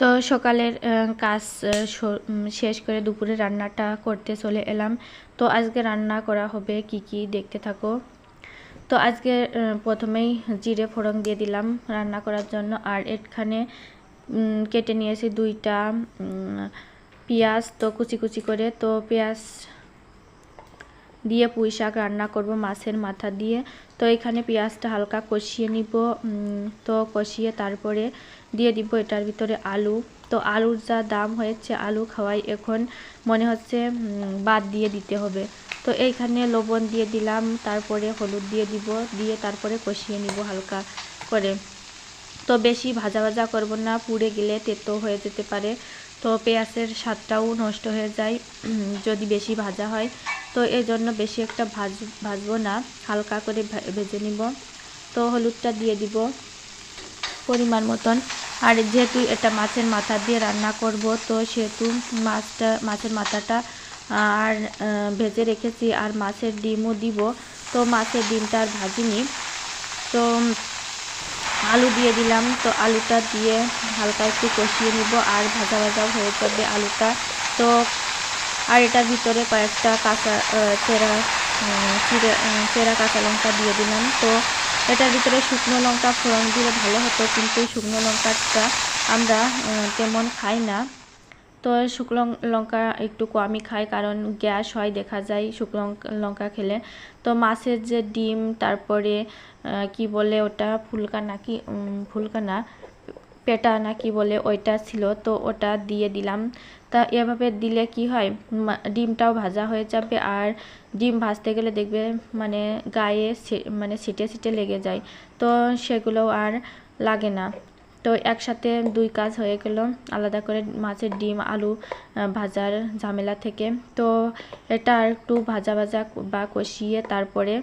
তো সকালের কাজ শেষ করে দুপুরে রান্নাটা করতে চলে এলাম। তো আজকে রান্না করা হবে কি কি দেখতে থাকো। তো আজকে প্রথমেই জিরে ফোড়ন দিয়ে দিলাম রান্না করার জন্য। আর এখানে কেটে নিয়েছি দুইটা পেঁয়াজ। তো কুচি কুচি করে, তো পেঁয়াজ দিয়ে পুঁই শাক রান্না করব, মাছের মাথা দিয়ে। তো এখানে পেঁয়াজটা হালকা কষিয়ে নিব তো কষিয়ে তারপরে দিয়ে দিব এটার ভিতরে আলু। তো আলুর যা দাম হয়েছে, আলু খাওয়াই এখন মনে হচ্ছে বাদ দিয়ে দিতে হবে। তো এইখানে লবণ দিয়ে দিলাম, তারপরে হলুদ দিয়ে দিব, দিয়ে তারপরে কষিয়ে নিব হালকা করে। তো বেশি ভাজা ভাজা করব না, পুড়ে গেলে তেতো হয়ে যেতে পারে। তো পেঁয়াজের স্বাদটাও নষ্ট হয়ে যায় যদি বেশি ভাজা হয়। তো এই জন্য বেশি একটা ভাজ, ভাজবো না, হালকা করে ভেজে নিব। তো হলুদটা দিয়ে দিব পরিমাণ মতন। আর যেহেতু এটা মাছের মাথা দিয়ে রান্না করব, তো সেহেতু মাছটা, মাছের মাথাটা আর ভেজে রেখেছি। আর মাছের ডিমও দিব। তো মাছের ডিমটা আর ভাজিনি। তো আলু দিয়ে দিলাম। তো আলুটা দিয়ে হালকা একটু কষিয়ে নিব আর ভাজা ভাজা হয়ে যাবে আলুটা। তো আর এটার ভিতরে কয়েকটা কাঁচা চেরা চিরা চেরা কাঁচা লঙ্কা দিয়ে দিলাম। তো এটার ভিতরে শুকনো লঙ্কা ফোড়ন দিলে ভালো হতো, কিন্তু শুকনো লঙ্কাটা আমরা তেমন খাই না। তো শুকনো লঙ্কা একটু কমই খাই, কারণ গ্যাস হয়, দেখা যায় শুকনো লঙ্কা- খেলে। তো মাছের যে ডিম, তারপরে কি বলে ওটা, ফুলকা নাকি ফুলকা না, পেটা না কি বলে ওইটা ছিল, তো ওটা দিয়ে দিলাম। তা এভাবে দিলে কি হয় ডিমটাও ভাজা হয়ে যাবে আর ডিম ভাজতে গেলে দেখবে মানে গায়ে মানে ছিটে ছিটে লেগে যায়। তো সেগুলো আর লাগে না। তো একসাথে দুই কাজ হয়ে গেল। আলাদা করে মাছের ডিম, আলু ভাজার ঝামেলা থেকে। তো এটা একটু ভাজা ভাজা বা কষিয়ে তারপরে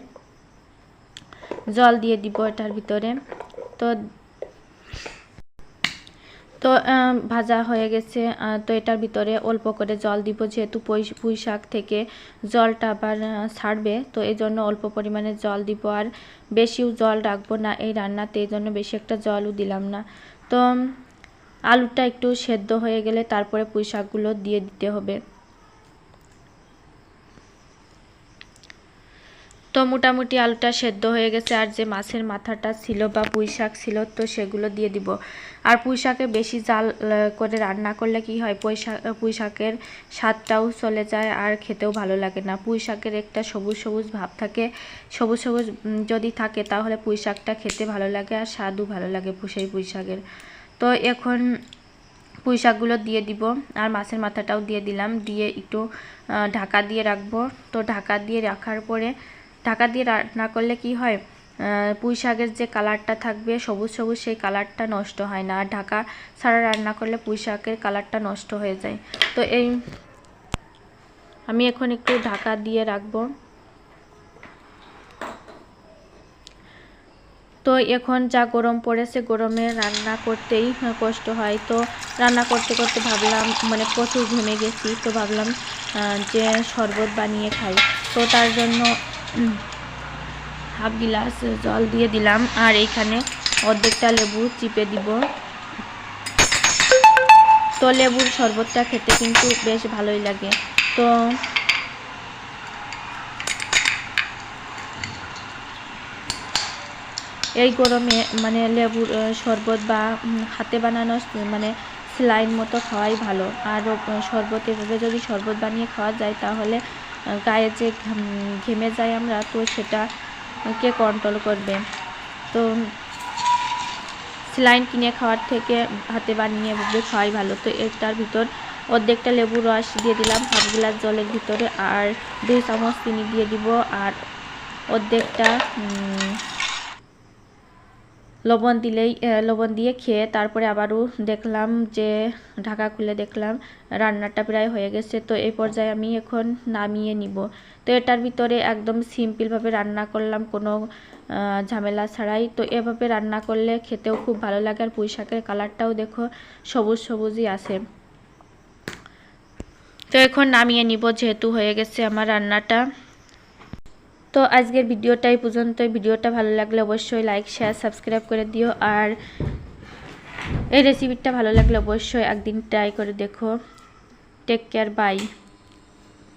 জল দিয়ে দিব এটার ভিতরে। তো তো ভাজা হয়ে গেছে। তো এটার ভিতরে অল্প করে জল দিব, যেহেতু পুঁই শাক থেকে জলটা আবার ছাড়বে। তো এই জন্য অল্প পরিমাণে জল দিব আর বেশিও জল রাখব না এই রান্নাতে এই জন্য বেশি একটা জলও দিলাম না। তো, আলুটা একটু সেদ্ধ হয়ে গেলে তারপরে পুঁই শাকগুলো দিয়ে দিতে হবে। মোটামুটি আলুটা সেদ্ধ হয়ে গেছে, আর যে মাছের মাথাটা ছিল বা পুঁই শাক ছিল তো সেগুলো দিয়ে দিব। আর পুঁই শাকে বেশি জাল করে রান্না করলে কি হয়, পুঁই শাক, পুঁই শাকের স্বাদটাও চলে যায় আর খেতেও ভালো লাগে না। পুঁই শাকের একটা সবুজ সবুজ ভাব থাকে। সবুজ সবুজ যদি থাকে তাহলে পুঁই শাকটা খেতে ভালো লাগে আর স্বাদও ভালো লাগে পু- সেই পুঁই শাকের। তো এখন পুঁই শাকগুলো দিয়ে দিব, আর মাছের মাথাটাও দিয়ে দিলাম। দিয়ে একটু ঢাকা দিয়ে রাখব। তো ঢাকা দিয়ে রাখার পরে ঢাকা দিয়ে রান্না করলে কি হয়? পুঁই শাকের যে কালারটা থাকবে, সবুজ সবুজ সেই কালারটা নষ্ট হয় না। আর ঢাকা ছাড়া রান্না করলে পুঁই শাকের কালারটা নষ্ট হয়ে যায়। তো এই, আমি এখন একটু ঢাকা দিয়ে রাখব। তো এখন যা গরম পড়েছে, গরমে রান্না করতেই কষ্ট হয়। তো রান্না করতে করতে ভাবলাম মানে প্রচুর ঘেমে গেছি, তো ভাবলাম যে শরবত বানিয়ে খাই। তো তার জন্য হাফ গিলাস জল দিয়ে দিলাম, আর এইখানে অর্ধেকটা লেবু চিপে দিব। তো লেবুর শরবতটা খেতে কিন্তু বেশ ভালোই লাগে। তো এই গরমে মানে লেবুর শরবত বা হাতে বানানো মানে স্লাইন মতো খাওয়াই ভালো। আর শরবত এভাবে যদি শরবত বানিয়ে খাওয়া যায় তাহলে গায়ে যে ঘেমে যাই আমরা, তো সেটা কে কন্ট্রোল করবে? তো সেলাইন কিনে খাওয়ার থেকে হাতে বানিয়ে এভাবে খাওয়াই ভালো। তো এটার ভিতর অর্ধেকটা লেবু রস দিয়ে দিলাম, হাফ গ্লাস জলের ভিতরে, আর দুই চামচ চিনি দিয়ে দিব, আর অর্ধেকটা লবণ দিলেই লবণ দিয়ে খেয়ে তারপরে আবারও দেখলাম যে ঢাকা খুলে দেখলাম, রান্নাটা প্রায় হয়ে গেছে। তো এই পর্যায়ে আমি এখন নামিয়ে নিব। তো এটার ভিতরে একদম সিম্পলভাবে রান্না করলাম, কোনো ঝামেলা ছাড়াই। তো এভাবে রান্না করলে খেতেও খুব ভালো লাগে আর পুঁই শাকের কালারটাও দেখো সবুজ সবুজই আছে। তো এখন নামিয়ে নিব যেহেতু হয়ে গেছে আমার রান্নাটা। তো আজকের ভিডিওটাই পর্যন্ত ভিডিওটা ভালো লাগলে অবশ্যই লাইক শেয়ার সাবস্ক্রাইব করে দিও। আর এই রেসিপিটা ভালো লাগলে অবশ্যই একদিন ট্রাই করে দেখো। Take care bye